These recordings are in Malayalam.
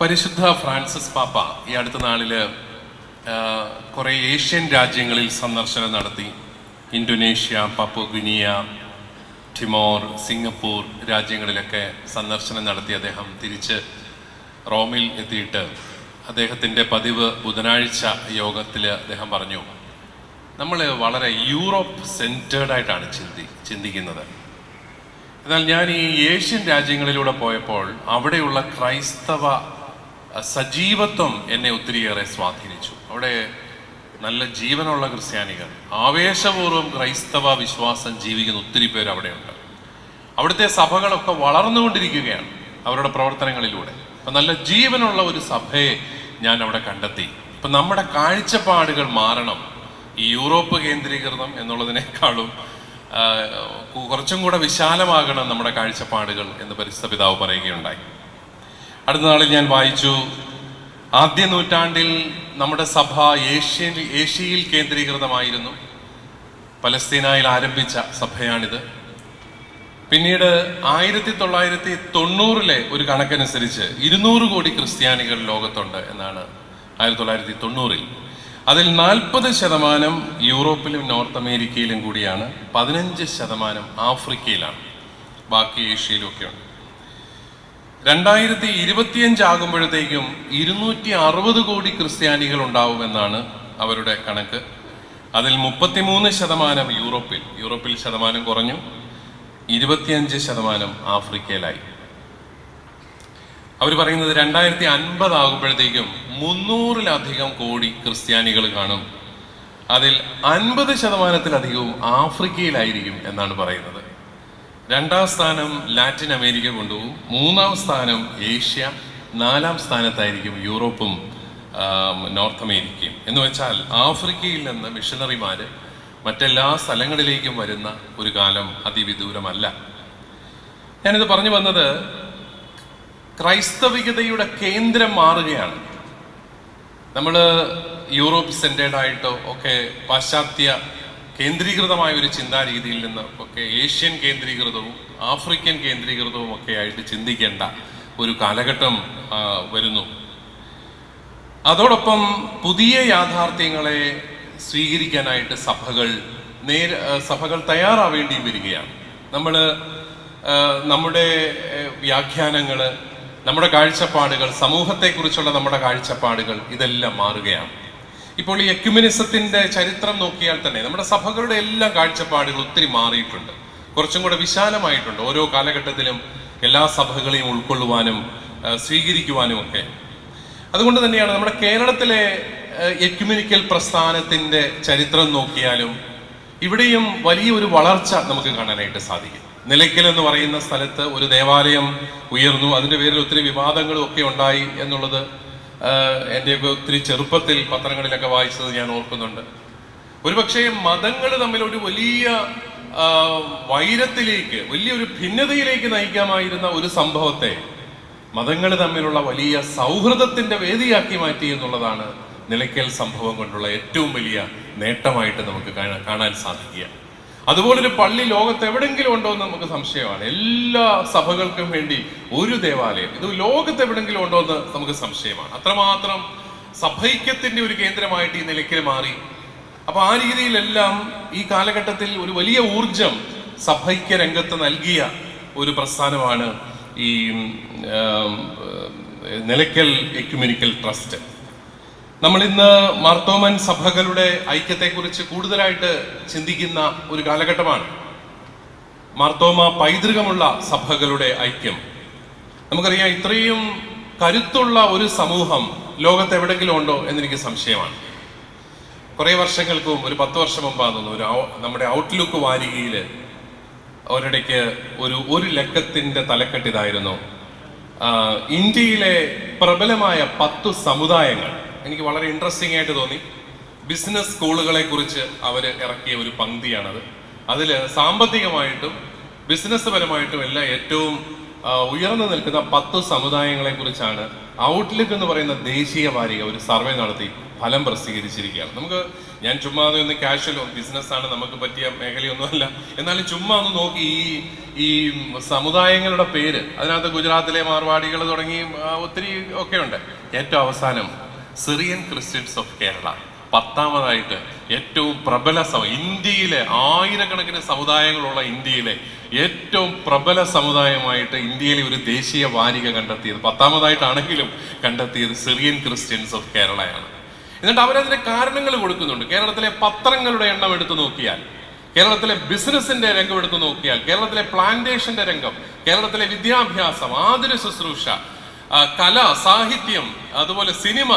പരിശുദ്ധ ഫ്രാൻസിസ് പാപ്പ ഈ അടുത്ത നാളിൽ കുറേ ഏഷ്യൻ രാജ്യങ്ങളിൽ സന്ദർശനം നടത്തി. ഇന്തോനേഷ്യ പപ്പുഗുനിയ ടിമോർ സിംഗപ്പൂർ രാജ്യങ്ങളിലൊക്കെ സന്ദർശനം നടത്തി അദ്ദേഹം തിരിച്ച് റോമിൽ എത്തിയിട്ട് അദ്ദേഹത്തിന്റെ പതിവ് ബുധനാഴ്ച യോഗത്തിൽ അദ്ദേഹം പറഞ്ഞു നമ്മൾ വളരെ യൂറോപ്പ് സെന്റേർഡായിട്ടാണ് ചിന്തി ചിന്തിക്കുന്നത്. എന്നാൽ ഞാൻ ഈ ഏഷ്യൻ രാജ്യങ്ങളിലൂടെ പോയപ്പോൾ അവിടെയുള്ള ക്രൈസ്തവ സജീവത്വം എന്നെ ഒത്തിരിയേറെ സ്വാധീനിച്ചു. അവിടെ നല്ല ജീവനുള്ള ക്രിസ്ത്യാനികൾ. ആവേശപൂർവം ക്രൈസ്തവ വിശ്വാസം ജീവിക്കുന്ന ഒത്തിരി പേര് അവിടെയുണ്ട്. അവിടുത്തെ സഭകളൊക്കെ വളർന്നുകൊണ്ടിരിക്കുകയാണ് അവരുടെ പ്രവർത്തനങ്ങളിലൂടെ. അപ്പം നല്ല ജീവനുള്ള ഒരു സഭയെ ഞാൻ അവിടെ കണ്ടെത്തി. ഇപ്പം നമ്മുടെ കാഴ്ചപ്പാടുകൾ മാറണം. ഈ യൂറോപ്പ് കേന്ദ്രീകൃതം എന്നുള്ളതിനേക്കാളും കുറച്ചും കൂടെ വിശാലമാകണം നമ്മുടെ കാഴ്ചപ്പാടുകൾ എന്ന് പരിസ്ഥ പിതാവ് പറയുകയുണ്ടായി. അടുത്ത നാളിൽ ഞാൻ വായിച്ചു ആദ്യ നൂറ്റാണ്ടിൽ നമ്മുടെ സഭ ഏഷ്യൻ ഏഷ്യയിൽ കേന്ദ്രീകൃതമായിരുന്നു. പലസ്തീനായിൽ ആരംഭിച്ച സഭയാണിത്. പിന്നീട് ആയിരത്തി തൊള്ളായിരത്തി തൊണ്ണൂറിലെ ഒരു കണക്കനുസരിച്ച് ഇരുന്നൂറ് കോടി ക്രിസ്ത്യാനികൾ ലോകത്തുണ്ട് എന്നാണ് ആയിരത്തി തൊള്ളായിരത്തി തൊണ്ണൂറിൽ അതിൽ നാൽപ്പത് ശതമാനം യൂറോപ്പിലും നോർത്ത് അമേരിക്കയിലും കൂടിയാണ് പതിനഞ്ച് ശതമാനം ആഫ്രിക്കയിലാണ്. ബാക്കി ഏഷ്യയിലും ഒക്കെയുണ്ട്. രണ്ടായിരത്തി ഇരുപത്തിയഞ്ച് ആകുമ്പോഴത്തേക്കും ഇരുന്നൂറ്റി അറുപത് കോടി ക്രിസ്ത്യാനികൾ ഉണ്ടാവുമെന്നാണ് അവരുടെ കണക്ക്. അതിൽ മുപ്പത്തിമൂന്ന് ശതമാനം യൂറോപ്പിൽ യൂറോപ്പിൽ ശതമാനം കുറഞ്ഞു ഇരുപത്തിയഞ്ച് ശതമാനം ആഫ്രിക്കയിലായി. അവർ പറയുന്നത് രണ്ടായിരത്തി അൻപത് ആകുമ്പോഴത്തേക്കും മുന്നൂറിലധികം കോടി ക്രിസ്ത്യാനികൾ കാണും. അതിൽ അൻപത് ശതമാനത്തിലധികവും ആഫ്രിക്കയിലായിരിക്കും എന്നാണ് പറയുന്നത്. രണ്ടാം സ്ഥാനം ലാറ്റിൻ അമേരിക്ക കൊണ്ടുപോകും. മൂന്നാം സ്ഥാനം ഏഷ്യ നാലാം സ്ഥാനത്തായിരിക്കും യൂറോപ്പും നോർത്ത് അമേരിക്കയും. എന്ന് വെച്ചാൽ ആഫ്രിക്കയിൽ നിന്ന് മിഷനറിമാർ മറ്റെല്ലാ സ്ഥലങ്ങളിലേക്കും വരുന്ന ഒരു കാലം അതിവിദൂരമല്ല. ഞാനിത് പറഞ്ഞു വന്നത് ക്രൈസ്തവികതയുടെ കേന്ദ്രം മാറുകയാണ്. നമ്മൾ യൂറോപ്പ് സെന്റേഡ് ആയിട്ടോ ഒക്കെ പാശ്ചാത്യ കേന്ദ്രീകൃതമായ ഒരു ചിന്താരീതിയിൽ നിന്ന് ഒക്കെ ഏഷ്യൻ കേന്ദ്രീകൃതവും ആഫ്രിക്കൻ കേന്ദ്രീകൃതവും ഒക്കെ ആയിട്ട് ചിന്തിക്കേണ്ട ഒരു കാലഘട്ടം വരുന്നു. അതോടൊപ്പം പുതിയ യാഥാർത്ഥ്യങ്ങളെ സ്വീകരിക്കാനായിട്ട് സഭകൾ നേര സഭകൾ തയ്യാറാവേണ്ടി വരികയാണ്. നമ്മൾ നമ്മുടെ വ്യാഖ്യാനങ്ങൾ നമ്മുടെ കാഴ്ചപ്പാടുകൾ സമൂഹത്തെക്കുറിച്ചുള്ള നമ്മുടെ കാഴ്ചപ്പാടുകൾ ഇതെല്ലാം മാറുകയാണ്. ഇപ്പോൾ ഈ എക്യുമിനിസത്തിന്റെ ചരിത്രം നോക്കിയാൽ തന്നെ നമ്മുടെ സഭകളുടെ എല്ലാ കാഴ്ചപ്പാടുകൾ ഒത്തിരി മാറിയിട്ടുണ്ട്. കുറച്ചും കൂടെ വിശാലമായിട്ടുണ്ട്. ഓരോ കാലഘട്ടത്തിലും എല്ലാ സഭകളെയും ഉൾക്കൊള്ളുവാനും സ്വീകരിക്കുവാനും ഒക്കെ അതുകൊണ്ട് തന്നെയാണ് നമ്മുടെ കേരളത്തിലെ എക്യുമിനിക്കൽ പ്രസ്ഥാനത്തിന്റെ ചരിത്രം നോക്കിയാലും ഇവിടെയും വലിയൊരു വളർച്ച നമുക്ക് കാണാനായിട്ട് സാധിക്കും. നിലയ്ക്കൽ എന്ന് പറയുന്ന സ്ഥലത്ത് ഒരു ദേവാലയം ഉയർന്നു അതിന്റെ പേരിൽ ഒത്തിരി വിവാദങ്ങളും ഒക്കെ ഉണ്ടായി എന്നുള്ളത് ആഹ്, എന്റെയൊക്കെ ഒത്തിരി ചെറുപ്പത്തിൽ പത്രങ്ങളിലൊക്കെ വായിച്ചത് ഞാൻ ഓർക്കുന്നുണ്ട്. ഒരുപക്ഷെ മതങ്ങൾ തമ്മിൽ ഒരു വലിയ വൈരത്തിലേക്ക് വലിയൊരു ഭിന്നതയിലേക്ക് നയിക്കാമായിരുന്ന ഒരു സംഭവത്തെ മതങ്ങൾ തമ്മിലുള്ള വലിയ സൗഹൃദത്തിന്റെ വേദിയാക്കി മാറ്റി എന്നുള്ളതാണ് നിലയ്ക്കൽ സംഭവം കൊണ്ടുള്ള ഏറ്റവും വലിയ നേട്ടമായിട്ട് നമുക്ക് കാണാൻ സാധിക്കുക. അതുപോലൊരു പള്ളി ലോകത്ത് എവിടെങ്കിലും ഉണ്ടോ എന്ന് നമുക്ക് സംശയമാണ്. എല്ലാ സഭകൾക്കും വേണ്ടി ഒരു ദേവാലയം. ഇത് ലോകത്ത് എവിടെങ്കിലും ഉണ്ടോ എന്ന് നമുക്ക് സംശയമാണ്. അത്രമാത്രം സഭൈക്യത്തിന്റെ ഒരു കേന്ദ്രമായിട്ട് ഈ നിലയ്ക്ക് മാറി. അപ്പൊ ആ രീതിയിലെല്ലാം ഈ കാലഘട്ടത്തിൽ ഒരു വലിയ ഊർജം സഭൈക്യ രംഗത്ത് നൽകിയ ഒരു പ്രസ്ഥാനമാണ് ഈ നിലയ്ക്കൽ എക്യുമെനിക്കൽ ട്രസ്റ്റ്. നമ്മൾ ഇന്ന് മാർത്തോമൻ സഭകളുടെ ഐക്യത്തെക്കുറിച്ച് കൂടുതലായിട്ട് ചിന്തിക്കുന്ന ഒരു കാലഘട്ടമാണ്. മാർത്തോമ പൈതൃകമുള്ള സഭകളുടെ ഐക്യം. നമുക്കറിയാം ഇത്രയും കരുത്തുള്ള ഒരു സമൂഹം ലോകത്ത് എവിടെങ്കിലും ഉണ്ടോ എന്നെനിക്ക് സംശയമാണ്. കുറേ വർഷങ്ങൾക്ക് മുമ്പ് ഒരു പത്ത് വർഷം മുമ്പാണെന്ന് ഒരു നമ്മുടെ ഔട്ട്ലുക്ക് വാരികയിൽ ഒരിടയ്ക്ക് ഒരു ഒരു ലക്കത്തിന്റെ തലക്കെട്ടിതായിരുന്നു. ഇന്ത്യയിലെ പ്രബലമായ പത്തു സമുദായങ്ങൾ എനിക്ക് വളരെ ഇൻട്രസ്റ്റിംഗ് ആയിട്ട് തോന്നി. ബിസിനസ് സ്കൂളുകളെ കുറിച്ച് അവർ ഇറക്കിയ ഒരു പങ്ക്തിയാണത്. അതിൽ സാമ്പത്തികമായിട്ടും ബിസിനസ് പരമായിട്ടും എല്ലാം ഏറ്റവും ഉയർന്നു നിൽക്കുന്ന പത്ത് സമുദായങ്ങളെ കുറിച്ചാണ് ഔട്ട്ലുക്ക് എന്ന് പറയുന്ന ദേശീയ വാരിക ഒരു സർവേ നടത്തി ഫലം പ്രസിദ്ധീകരിച്ചിരിക്കുകയാണ്. നമുക്ക് ഞാൻ ചുമ്മാ ഒന്ന് ക്യാഷ്വലോ ബിസിനസ്സാണ് നമുക്ക് പറ്റിയ മേഖലയൊന്നുമല്ല. എന്നാലും ചുമ്മാ ഒന്ന് നോക്കി ഈ ഈ സമുദായങ്ങളുടെ പേര് അതിനകത്ത് ഗുജറാത്തിലെ മാർവാടികൾ തുടങ്ങി ഒത്തിരി ഒക്കെ ഉണ്ട്. ഏറ്റവും അവസാനം സിറിയൻ ക്രിസ്ത്യൻസ് ഓഫ് കേരള. പത്താമതായിട്ട് ഏറ്റവും പ്രബല ഇന്ത്യയിലെ ആയിരക്കണക്കിന് സമുദായങ്ങളുള്ള ഇന്ത്യയിലെ ഏറ്റവും പ്രബല സമുദായമായിട്ട് ഇന്ത്യയിലെ ഒരു ദേശീയ വാരിക കണ്ടെത്തിയത് പത്താമതായിട്ടാണെങ്കിലും കണ്ടെത്തിയത് സിറിയൻ ക്രിസ്ത്യൻസ് ഓഫ് കേരളയാണ്. എന്നിട്ട് അവരതിന് കാരണങ്ങൾ കൊടുക്കുന്നുണ്ട്. കേരളത്തിലെ പത്രങ്ങളുടെ എണ്ണം എടുത്തു നോക്കിയാൽ കേരളത്തിലെ ബിസിനസിന്റെ രംഗം എടുത്തു നോക്കിയാൽ കേരളത്തിലെ പ്ലാന്റേഷന്റെ രംഗം കേരളത്തിലെ വിദ്യാഭ്യാസം ആതുര ശുശ്രൂഷ കല സാഹിത്യം അതുപോലെ സിനിമ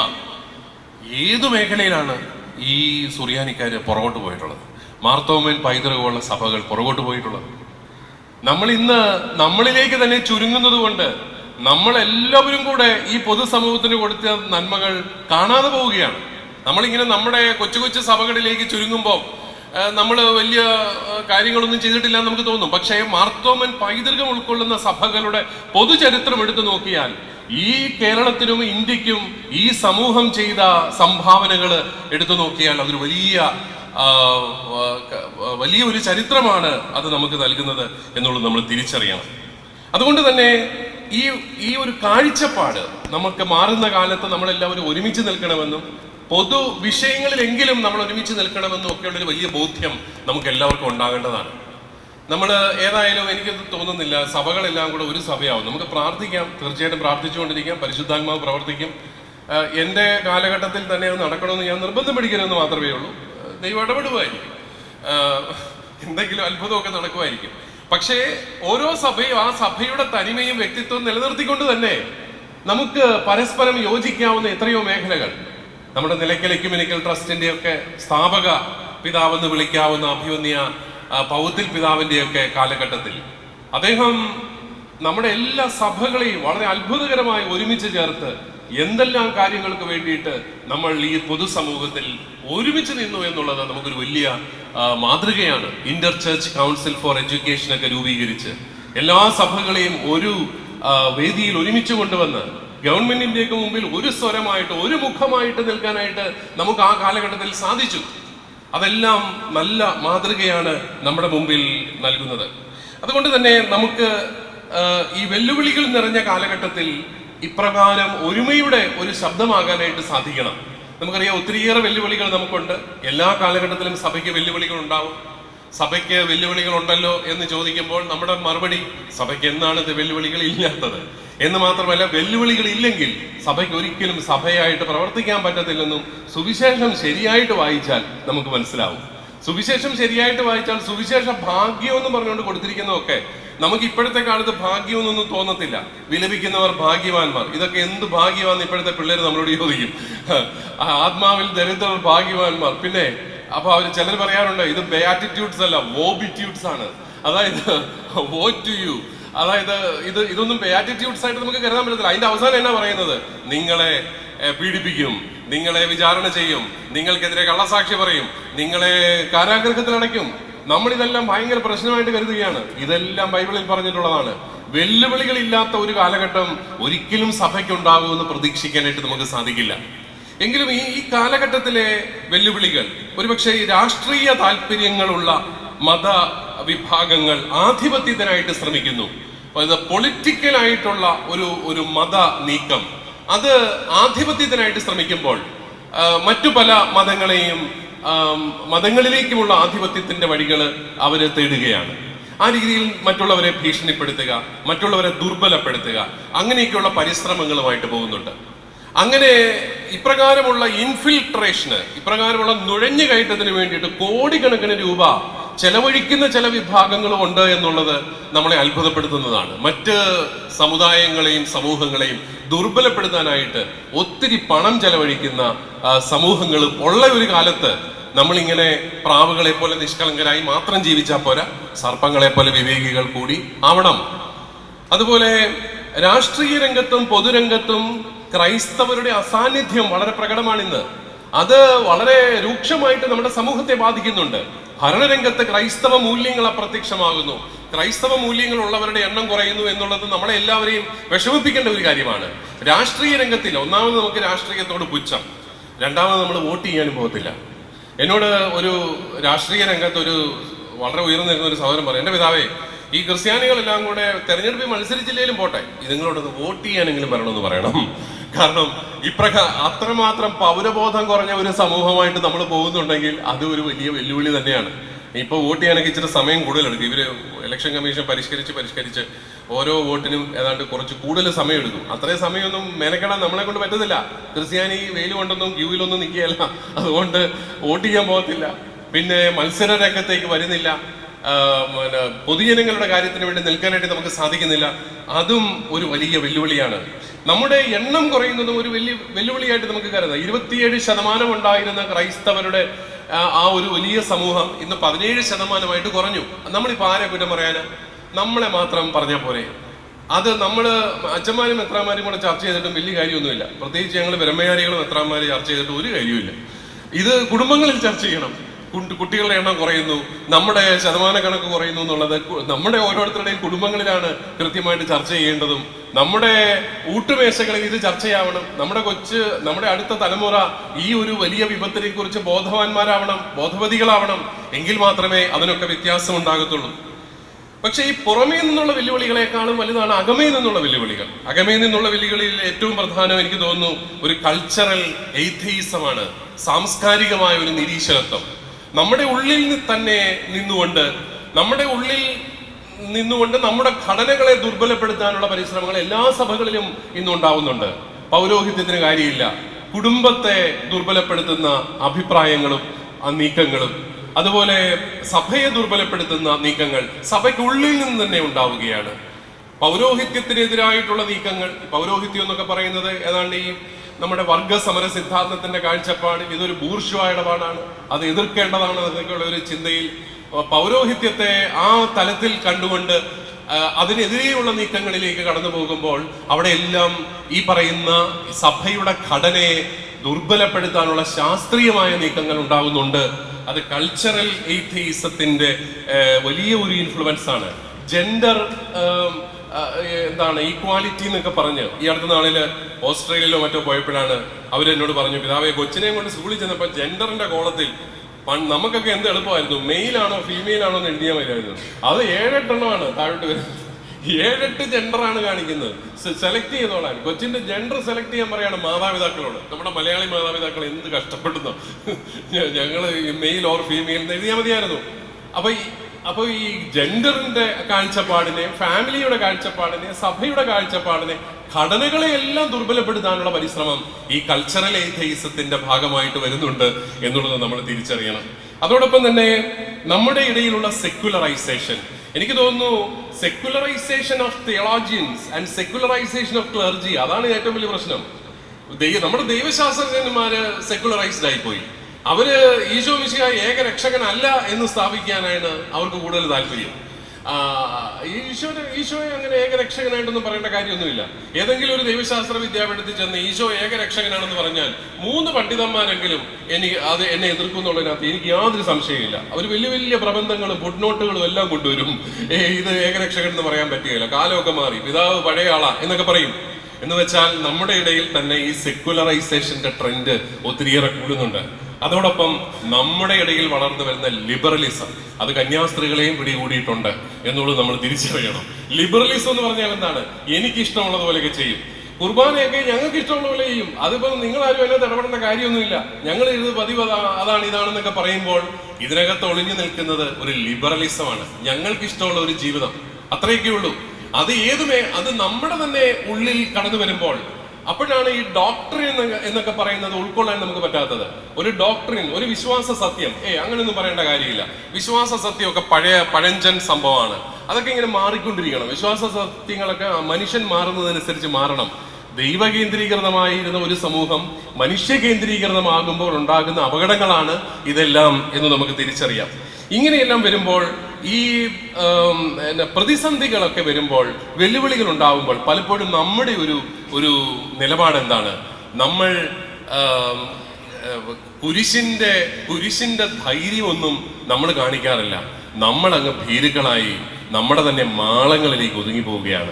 ഏതു മേഖലയിലാണ് ഈ സുറിയാനിക്കാർ പുറകോട്ട് പോയിട്ടുള്ളത്? മാർത്തോമേൽ പൈതൃകമുള്ള സഭകൾ പുറകോട്ട് പോയിട്ടുള്ളത്? നമ്മൾ ഇന്ന് നമ്മളിലേക്ക് തന്നെ ചുരുങ്ങുന്നത് കൊണ്ട് നമ്മളെല്ലാവരും കൂടെ ഈ പൊതുസമൂഹത്തിന് കൊടുത്ത നന്മകൾ കാണാതെ പോവുകയാണ്. നമ്മളിങ്ങനെ നമ്മുടെ കൊച്ചു കൊച്ചു സഭകളിലേക്ക് ചുരുങ്ങുമ്പോൾ നമ്മൾ വലിയ കാര്യങ്ങളൊന്നും ചെയ്തിട്ടില്ല എന്ന് നമുക്ക് തോന്നും. പക്ഷേ മാർത്തോമൻ പൈതൃകം ഉൾക്കൊള്ളുന്ന സഭകളുടെ പൊതുചരിത്രം എടുത്തു നോക്കിയാൽ ഈ കേരളത്തിനും ഇന്ത്യക്കും ഈ സമൂഹം ചെയ്ത സംഭാവനകൾ എടുത്തു നോക്കിയാൽ അതൊരു വലിയ വലിയ ഒരു ചരിത്രമാണ് അത് നമുക്ക് നൽകുന്നത് എന്നുള്ളത് നമ്മൾ തിരിച്ചറിയണം. അതുകൊണ്ട് തന്നെ ഈ ഈ ഒരു കാഴ്ചപ്പാട് നമുക്ക് മാറുന്ന കാലത്ത് നമ്മളെല്ലാവരും ഒരുമിച്ച് നിൽക്കണമെന്നും പൊതു വിഷയങ്ങളിലെങ്കിലും നമ്മൾ ഒരുമിച്ച് നിൽക്കണമെന്നും ഒക്കെയുള്ള ഒരു വലിയ ബോധ്യം നമുക്ക് എല്ലാവർക്കും ഉണ്ടാകേണ്ടതാണ്. നമ്മൾ ഏതായാലും എനിക്ക് തോന്നുന്നില്ല സഭകളെല്ലാം കൂടെ ഒരു സഭയാവും. നമുക്ക് പ്രാർത്ഥിക്കാം തീർച്ചയായിട്ടും പ്രാർത്ഥിച്ചുകൊണ്ടിരിക്കാം പരിശുദ്ധാത്മാവ് പ്രവർത്തിക്കും. എന്റെ കാലഘട്ടത്തിൽ തന്നെ അത് നടക്കണമെന്ന് ഞാൻ നിർബന്ധം പിടിക്കണമെന്ന് മാത്രമേ ഉള്ളൂ. ദൈവം ഇടപെടുമായിരിക്കും എന്തെങ്കിലും അത്ഭുതമൊക്കെ നടക്കുമായിരിക്കും പക്ഷേ ഓരോ സഭയും ആ സഭയുടെ തനിമയും വ്യക്തിത്വവും നിലനിർത്തിക്കൊണ്ട് തന്നെ നമുക്ക് പരസ്പരം യോജിക്കാവുന്ന എത്രയോ മേഖലകൾ. നമ്മുടെ നിലയ്ക്കൽ എക്യുമെനിക്കൽ ട്രസ്റ്റിന്റെ ഒക്കെ സ്ഥാപക പിതാവെന്ന് വിളിക്കാവുന്ന അഭിവന്യ പൗത്തിൽ പിതാവിന്റെ ഒക്കെ കാലഘട്ടത്തിൽ. അദ്ദേഹം നമ്മുടെ എല്ലാ സഭകളെയും വളരെ അത്ഭുതകരമായി ഒരുമിച്ച് ചേർത്ത് എന്തെല്ലാം കാര്യങ്ങൾക്ക് വേണ്ടിയിട്ട് നമ്മൾ ഈ പൊതുസമൂഹത്തിൽ ഒരുമിച്ച് നിന്നു എന്നുള്ളത് നമുക്കൊരു വലിയ മാതൃകയാണ്. Inter church council for education ഒക്കെ രൂപീകരിച്ച് എല്ലാ സഭകളെയും ഒരു വേദിയിൽ ഒരുമിച്ച് കൊണ്ടുവന്ന് ഗവൺമെന്റിന്റെയൊക്കെ മുമ്പിൽ ഒരു സ്വരമായിട്ട് ഒരു മുഖമായിട്ട് നിൽക്കാനായിട്ട് നമുക്ക് ആ കാലഘട്ടത്തിൽ സാധിച്ചു. അതെല്ലാം നല്ല മാതൃകയാണ് നമ്മുടെ മുമ്പിൽ നൽകുന്നത്. അതുകൊണ്ട് തന്നെ നമുക്ക് ഈ വെല്ലുവിളികൾ നിറഞ്ഞ കാലഘട്ടത്തിൽ ഇപ്രകാരം ഒരുമയുടെ ഒരു ശബ്ദമാകാനായിട്ട് സാധിക്കണം. നമുക്കറിയാം ഒത്തിരിയേറെ വെല്ലുവിളികൾ നമുക്കുണ്ട്. എല്ലാ കാലഘട്ടത്തിലും സഭയ്ക്ക് വെല്ലുവിളികൾ ഉണ്ടാവും സഭയ്ക്ക് വെല്ലുവിളികൾ ഉണ്ടല്ലോ എന്ന് ചോദിക്കുമ്പോൾ നമ്മുടെ മറുപടി സഭയ്ക്ക് എന്നാണ് ഇത് വെല്ലുവിളികൾ ഇല്ലാത്തത്? എന്ന് മാത്രമല്ല വെല്ലുവിളികൾ ഇല്ലെങ്കിൽ സഭയ്ക്ക് ഒരിക്കലും സഭയായിട്ട് പ്രവർത്തിക്കാൻ പറ്റത്തില്ലെന്നും സുവിശേഷം ശരിയായിട്ട് വായിച്ചാൽ നമുക്ക് മനസ്സിലാവും. സുവിശേഷം ശരിയായിട്ട് വായിച്ചാൽ സുവിശേഷ ഭാഗ്യം എന്ന് പറഞ്ഞുകൊണ്ട് കൊടുത്തിരിക്കുന്നതൊക്കെ നമുക്ക് ഇപ്പോഴത്തെ കാലത്ത് ഭാഗ്യമൊന്നും തോന്നത്തില്ല. വിലപിക്കുന്നവർ ഭാഗ്യവാന്മാർ. ഇതൊക്കെ എന്ത് ഭാഗ്യമാണെന്ന് ഇപ്പോഴത്തെ പിള്ളേർ നമ്മളോട് ചോദിക്കും. ആത്മാവിൽ ദരിദ്രർ ഭാഗ്യവാന്മാർ. പിന്നെ അപ്പൊ അവർ ചിലർ പറയാറുണ്ട് ഇത് ബയാറ്റിറ്റ്യൂഡ്സ് അല്ല വോബിറ്റ്യൂഡ്സ് ആണ്. അതായത് വോ ടു യു അതായത് ഇത് ഇതൊന്നും ബയാറ്റിറ്റ്യൂഡ്സ് ആയിട്ട് നമുക്ക് കരുതാൻ പറ്റത്തില്ല. അതിന്റെ അവസാനം എന്നാ പറയുന്നത്? നിങ്ങളെ പീഡിപ്പിക്കും നിങ്ങളെ വിചാരണ ചെയ്യും നിങ്ങൾക്കെതിരെ കള്ളസാക്ഷി പറയും നിങ്ങളെ കാരാഗ്രഹത്തിൽ അടയ്ക്കും. നമ്മൾ ഇതെല്ലാം ഭയങ്കര പ്രശ്നമായിട്ട് കരുതുകയാണ്. ഇതെല്ലാം ബൈബിളിൽ പറഞ്ഞിട്ടുള്ളതാണ്. വെല്ലുവിളികൾ ഇല്ലാത്ത ഒരു കാലഘട്ടം ഒരിക്കലും സഭയ്ക്കുണ്ടാകുമെന്ന് പ്രതീക്ഷിക്കാനായിട്ട് നമുക്ക് സാധിക്കില്ല. എങ്കിലും ഈ ഈ കാലഘട്ടത്തിലെ വെല്ലുവിളികൾ ഒരുപക്ഷെ ഈ രാഷ്ട്രീയ താല്പര്യങ്ങളുള്ള മത വിഭാഗങ്ങൾ ആധിപത്യത്തിനായിട്ട് ശ്രമിക്കുന്നു. പൊളിറ്റിക്കൽ ആയിട്ടുള്ള ഒരു ഒരു മത നീക്കം. അത് ആധിപത്യത്തിനായിട്ട് ശ്രമിക്കുമ്പോൾ മറ്റു പല മതങ്ങളെയും മതങ്ങളിലേക്കുമുള്ള ആധിപത്യത്തിന്റെ വഴികൾ അവർ തേടുകയാണ്. ആ രീതിയിൽ മറ്റുള്ളവരെ ഭീഷണിപ്പെടുത്തുക മറ്റുള്ളവരെ ദുർബലപ്പെടുത്തുക അങ്ങനെയൊക്കെയുള്ള പരിശ്രമങ്ങളുമായിട്ട് പോകുന്നുണ്ട്. അങ്ങനെ ഇപ്രകാരമുള്ള ഇൻഫിൽട്രേഷന് ഇപ്രകാരമുള്ള നുഴഞ്ഞു കയറ്റത്തിന് വേണ്ടിയിട്ട് കോടിക്കണക്കിന് രൂപ ചെലവഴിക്കുന്ന ചില വിഭാഗങ്ങളും ഉണ്ട് എന്നുള്ളത് നമ്മളെ അത്ഭുതപ്പെടുത്തുന്നതാണ്. മറ്റ് സമുദായങ്ങളെയും സമൂഹങ്ങളെയും ദുർബലപ്പെടുത്താനായിട്ട് ഒത്തിരി പണം ചെലവഴിക്കുന്ന സമൂഹങ്ങളും ഉള്ള ഒരു കാലത്ത് നമ്മളിങ്ങനെ പ്രാവുകളെ പോലെ നിഷ്കളങ്കരായി മാത്രം ജീവിച്ചാൽ പോരാ. സർപ്പങ്ങളെ പോലെ വിവേകികൾ കൂടി ആവണം. അതുപോലെ രാഷ്ട്രീയ രംഗത്തും പൊതുരംഗത്തും ക്രൈസ്തവരുടെ അസാന്നിധ്യം വളരെ പ്രകടമാണിന്ന്. അത് വളരെ രൂക്ഷമായിട്ട് നമ്മുടെ സമൂഹത്തെ ബാധിക്കുന്നുണ്ട്. ഭരണരംഗത്ത് ക്രൈസ്തവ മൂല്യങ്ങൾ അപ്രത്യക്ഷമാകുന്നു. ക്രൈസ്തവ മൂല്യങ്ങൾ ഉള്ളവരുടെ എണ്ണം കുറയുന്നു എന്നുള്ളത് നമ്മളെ എല്ലാവരെയും വിഷമിപ്പിക്കേണ്ട ഒരു കാര്യമാണ്. രാഷ്ട്രീയ രംഗത്തിൽ ഒന്നാമത് നമുക്ക് രാഷ്ട്രീയത്തോട് പുച്ഛം. രണ്ടാമത് നമ്മൾ വോട്ട് ചെയ്യാനും പോകത്തില്ല. എന്നോട് ഒരു രാഷ്ട്രീയ രംഗത്ത് ഒരു വളരെ ഉയർന്നിരുന്ന ഒരു സഹോദരൻ പറയും എന്റെ പിതാവേ ഈ ക്രിസ്ത്യാനികളെല്ലാം കൂടെ തെരഞ്ഞെടുപ്പിൽ മത്സരിച്ചില്ലെങ്കിലും പോട്ടെ. ഇതുങ്ങളോടൊന്ന് വോട്ട് ചെയ്യാനെങ്കിലും വരണമെന്ന് പറയണം. കാരണം ഇപ്രകാ അത്രമാത്രം പൗരബോധം കുറഞ്ഞ ഒരു സമൂഹമായിട്ട് നമ്മൾ പോകുന്നുണ്ടെങ്കിൽ അത് ഒരു വലിയ വെല്ലുവിളി തന്നെയാണ്. ഇപ്പൊ വോട്ട് ചെയ്യാനൊക്കെ ഇച്ചിരി സമയം കൂടുതലെടുക്കും. ഇവർ ഇലക്ഷൻ കമ്മീഷൻ പരിഷ്കരിച്ച് പരിഷ്കരിച്ച് ഓരോ വോട്ടിനും ഏതാണ്ട് കുറച്ച് കൂടുതൽ സമയം എടുക്കും അത്രയും സമയമൊന്നും മെനക്കെടാൻ നമ്മളെ കൊണ്ട് പറ്റത്തില്ല. ക്രിസ്ത്യാനി വെയിൽ കൊണ്ടൊന്നും ക്യൂവിലൊന്നും നിൽക്കുകയല്ല അതുകൊണ്ട് വോട്ട് ചെയ്യാൻ പോകത്തില്ല. പിന്നെ മത്സര രംഗത്തേക്ക് വരുന്നില്ല. പിന്നെ പൊതുജനങ്ങളുടെ കാര്യത്തിന് വേണ്ടി നിൽക്കാനായിട്ട് നമുക്ക് സാധിക്കുന്നില്ല. അതും ഒരു വലിയ വെല്ലുവിളിയാണ്. നമ്മുടെ എണ്ണം കുറയുന്നതും ഒരു വലിയ വെല്ലുവിളിയായിട്ട് നമുക്ക് കരുതാം. ഇരുപത്തിയേഴ് ശതമാനം ഉണ്ടായിരുന്ന ക്രൈസ്തവരുടെ ആ, ഒരു വലിയ സമൂഹം ഇന്ന് പതിനേഴ് ശതമാനമായിട്ട് കുറഞ്ഞു. നമ്മളിപ്പോൾ ആരെ കുറ്റം പറയാന് നമ്മളെ മാത്രം പറഞ്ഞാൽ പോരെ. അത് നമ്മൾ അച്ഛന്മാരും എത്രാമാരും കൂടെ ചർച്ച ചെയ്തിട്ടും വലിയ കാര്യമൊന്നുമില്ല. പ്രത്യേകിച്ച് ഞങ്ങൾ ബ്രഹ്മചാരികളും എത്രാമാരും ചർച്ച ചെയ്തിട്ട് ഒരു കാര്യമില്ല ഇത് കുടുംബങ്ങളിൽ ചർച്ച ചെയ്യണം. കുട്ടികളുടെ എണ്ണം കുറയുന്നു. നമ്മുടെ ശതമാന കണക്ക് കുറയുന്നു എന്നുള്ളത് നമ്മുടെ ഓരോരുത്തരുടെയും കുടുംബങ്ങളിലാണ് കൃത്യമായിട്ട് ചർച്ച ചെയ്യേണ്ടതും. നമ്മുടെ ഊട്ടുമേശകളിൽ ഇത് ചർച്ചയാവണം. നമ്മുടെ കൊച്ച് നമ്മുടെ അടുത്ത തലമുറ ഈ ഒരു വലിയ വിപത്തിനെ കുറിച്ച് ബോധവാന്മാരാവണം ബോധവതികളാവണം. എങ്കിൽ മാത്രമേ അതിനൊക്കെ വ്യത്യാസം ഉണ്ടാകത്തുള്ളൂ പക്ഷേ ഈ പുറമേ നിന്നുള്ള വെല്ലുവിളികളെക്കാളും വലുതാണ് അകമേ നിന്നുള്ള വെല്ലുവിളികൾ. അകമേ നിന്നുള്ള വെല്ലുവിളിയിൽ ഏറ്റവും പ്രധാനം എനിക്ക് തോന്നുന്നു ഒരു കൾച്ചറൽ എയ്ഥീസമാണ് സാംസ്കാരികമായ ഒരു നിരീശ്വരത്വം. നമ്മുടെ ഉള്ളിൽ തന്നെ നിന്നുകൊണ്ട് നമ്മുടെ ഉള്ളിൽ നിന്നുകൊണ്ട് നമ്മുടെ ഘടനകളെ ദുർബലപ്പെടുത്താനുള്ള പരിശ്രമങ്ങൾ എല്ലാ സഭകളിലും ഇന്നുണ്ടാവുന്നുണ്ട്. പൗരോഹിത്യത്തിന് കാര്യമില്ല. കുടുംബത്തെ ദുർബലപ്പെടുത്തുന്ന അഭിപ്രായങ്ങളും നീക്കങ്ങളും അതുപോലെ സഭയെ ദുർബലപ്പെടുത്തുന്ന നീക്കങ്ങൾ സഭയ്ക്കുള്ളിൽ നിന്ന് തന്നെ ഉണ്ടാവുകയാണ്. പൗരോഹിത്യത്തിനെതിരായിട്ടുള്ള നീക്കങ്ങൾ പൗരോഹിത്യം എന്നൊക്കെ പറയുന്നത് ഏതാണ്ട് ഈ നമ്മുടെ വർഗ സമര സിദ്ധാന്തത്തിന്റെ കാഴ്ചപ്പാടിൽ ഇതൊരു ബൂർഷ്വ ഇടപാടാണ്. അത് എതിർക്കേണ്ടതാണ് എന്നൊക്കെയുള്ള ഒരു ചിന്തയിൽ പൗരോഹിത്യത്തെ ആ തലത്തിൽ കണ്ടുകൊണ്ട് അതിനെതിരെയുള്ള നീക്കങ്ങളിലേക്ക് കടന്നു പോകുമ്പോൾ അവിടെയെല്ലാം ഈ പറയുന്ന സഭയുടെ ഘടനയെ ദുർബലപ്പെടുത്താനുള്ള ശാസ്ത്രീയമായ നീക്കങ്ങൾ ഉണ്ടാകുന്നുണ്ട്. അത് കൾച്ചറൽ എയ്ത്തീസത്തിന്റെ വലിയ ഒരു ഇൻഫ്ലുവൻസ് ആണ്. ജെൻഡർ എന്താണ് ഈക്വാലിറ്റി എന്നൊക്കെ പറഞ്ഞ് ഈ അടുത്ത നാളിൽ ഓസ്ട്രേലിയയിലോ മറ്റോ പോയപ്പോഴാണ് അവരെന്നോട് പറഞ്ഞു പിതാവെ കൊച്ചിനെയും കൊണ്ട് സ്കൂളിൽ ചെന്നപ്പോൾ ജെൻഡറിന്റെ കോളത്തിൽ നമുക്കൊക്കെ എന്ത് എളുപ്പമായിരുന്നു? മെയിലാണോ ആണോ എന്ന് എഴുതിയാൽ മതിയായിരുന്നു. അത് ഏഴെട്ടെണ്ണമാണ് താഴോട്ട് വരുന്നത്. ഏഴെട്ട് ജെൻഡറാണ് കാണിക്കുന്നത്. സെലക്ട് ചെയ്തോളാൻ. കൊച്ചിന്റെ ജെൻഡർ സെലക്ട് ചെയ്യാൻ പറയാണ് മാതാപിതാക്കളോട്. നമ്മുടെ മലയാളി മാതാപിതാക്കൾ എന്ത് കഷ്ടപ്പെടുന്നു? ഞങ്ങൾ മെയിൽ ഓർ ഫീമെയിൽ എന്ന് എഴുതിയാൽ മതിയായിരുന്നു. അപ്പൊ ഈ അപ്പൊ ഈ ജെൻഡറിന്റെ കാഴ്ചപ്പാടിനെ ഫാമിലിയുടെ കാഴ്ചപ്പാടിനെ സഭയുടെ കാഴ്ചപ്പാടിനെ ഘടനകളെ എല്ലാം ദുർബലപ്പെടുത്താനുള്ള പരിശ്രമം ഈ കൾച്ചറൽ ഏഥൈസത്തിന്റെ ഭാഗമായിട്ട് വരുന്നുണ്ട് എന്നുള്ളത് നമ്മൾ തിരിച്ചറിയണം. അതോടൊപ്പം തന്നെ നമ്മുടെ ഇടയിലുള്ള സെക്യുലറൈസേഷൻ എനിക്ക് തോന്നുന്നു secularisation of theologians and secularisation of clergy അതാണ് ഏറ്റവും വലിയ പ്രശ്നം. നമ്മുടെ ദൈവശാസ്ത്രജ്ഞന്മാര് സെക്യുലറൈസ്ഡ് ആയിപ്പോയി. അവർ ഈശോ മിശിഹ ഏക രക്ഷകനല്ല എന്ന് സ്ഥാപിക്കാനാണ് അവർക്ക് കൂടുതൽ താല്പര്യം. ഈശോനെ ഈശോയെ അങ്ങനെ ഏകരക്ഷകനായിട്ടൊന്നും പറയേണ്ട കാര്യമൊന്നുമില്ല. ഏതെങ്കിലും ഒരു ദൈവശാസ്ത്ര വിദ്യാപീഠത്തിൽ ചെന്ന് ഈശോ ഏകരക്ഷകനാണെന്ന് പറഞ്ഞാൽ മൂന്ന് പണ്ഡിതന്മാരെങ്കിലും എനിക്ക് അത് എന്നെ എതിർക്കുന്നുള്ളതിനകത്ത് എനിക്ക് യാതൊരു സംശയമില്ല അവർ വലിയ വലിയ പ്രബന്ധങ്ങളും ഫുട്നോട്ടുകളും എല്ലാം കൊണ്ടുവരും. ഇത് ഏകരക്ഷകൻ എന്ന് പറയാൻ പറ്റുകയില്ല. കാലമൊക്കെ മാറി. പിതാവ് പഴയ ആളാ എന്നൊക്കെ പറയും. എന്ന് വെച്ചാൽ നമ്മുടെ ഇടയിൽ തന്നെ ഈ സെക്യുലറൈസേഷന്റെ ട്രെൻഡ് ഒത്തിരിയേറെ കൂടുന്നുണ്ട്. അതോടൊപ്പം നമ്മുടെ ഇടയിൽ വളർന്നു വരുന്ന ലിബറലിസം അത് കന്യാസ്ത്രീകളെയും പിടികൂടിയിട്ടുണ്ട് എന്നുള്ളത് നമ്മൾ തിരിച്ചറിയണം. ലിബറലിസം എന്ന് പറഞ്ഞാൽ എന്താണ്? എനിക്ക് ഇഷ്ടമുള്ളത് പോലെയൊക്കെ ചെയ്യും. കുർബാനയൊക്കെ ഞങ്ങൾക്ക് ഇഷ്ടമുള്ള പോലെ ചെയ്യും. അതിപ്പം നിങ്ങൾ ആരും അതിനകത്ത് ഇടപെടേണ്ട കാര്യമൊന്നുമില്ല. ഞങ്ങൾ ഇത് പതിവ് അതാ- അതാണ് ഇതാണെന്നൊക്കെ പറയുമ്പോൾ ഇതിനകത്ത് ഒളിഞ്ഞു നിൽക്കുന്നത് ഒരു ലിബറലിസമാണ്. ഞങ്ങൾക്ക് ഇഷ്ടമുള്ള ഒരു ജീവിതം. അത്രയൊക്കെ ഉള്ളൂ അത് ഏതുമേ അത് നമ്മുടെ തന്നെ ഉള്ളിൽ കടന്നു വരുമ്പോൾ അപ്പോഴാണ് ഈ ഡോക്ടറിൻ എന്നൊക്കെ പറയുന്നത് ഉൾക്കൊള്ളാൻ നമുക്ക് പറ്റാത്തത്. ഒരു ഡോക്ടറിൻ ഒരു വിശ്വാസ സത്യം ഏ അങ്ങനെയൊന്നും പറയേണ്ട കാര്യമില്ല. വിശ്വാസ സത്യമൊക്കെ പഴയ പഴഞ്ചൻ സംഭവമാണ്. അതൊക്കെ ഇങ്ങനെ മാറിക്കൊണ്ടിരിക്കണം. വിശ്വാസ സത്യങ്ങളൊക്കെ മനുഷ്യൻ മാറുന്നതനുസരിച്ച് മാറണം. ദൈവ കേന്ദ്രീകൃതമായിരുന്ന ഒരു സമൂഹം മനുഷ്യ കേന്ദ്രീകൃതമാകുമ്പോൾ ഉണ്ടാകുന്ന അപകടങ്ങളാണ് ഇതെല്ലാം എന്ന് നമുക്ക് തിരിച്ചറിയാം. ഇങ്ങനെയെല്ലാം വരുമ്പോൾ ഈ പ്രതിസന്ധികളൊക്കെ വരുമ്പോൾ വെല്ലുവിളികൾ ഉണ്ടാകുമ്പോൾ പലപ്പോഴും നമ്മുടെ ഒരു ഒരു നിലപാട് എന്താണ് നമ്മൾ കുരിശിന്റെ കുരിശിന്റെ ധൈര്യമൊന്നും നമ്മൾ കാണിക്കാറില്ല. നമ്മൾ അങ്ങ് ഭീരുക്കളായി നമ്മുടെ തന്നെ മാളങ്ങളിലേക്ക് ഒതുങ്ങി പോവുകയാണ്.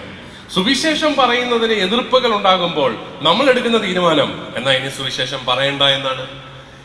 സുവിശേഷം പറയുന്നതിന് എതിർപ്പുകൾ ഉണ്ടാകുമ്പോൾ നമ്മൾ എടുക്കുന്ന തീരുമാനം എന്നാ ഇനി സുവിശേഷം പറയണ്ട എന്നാണ്.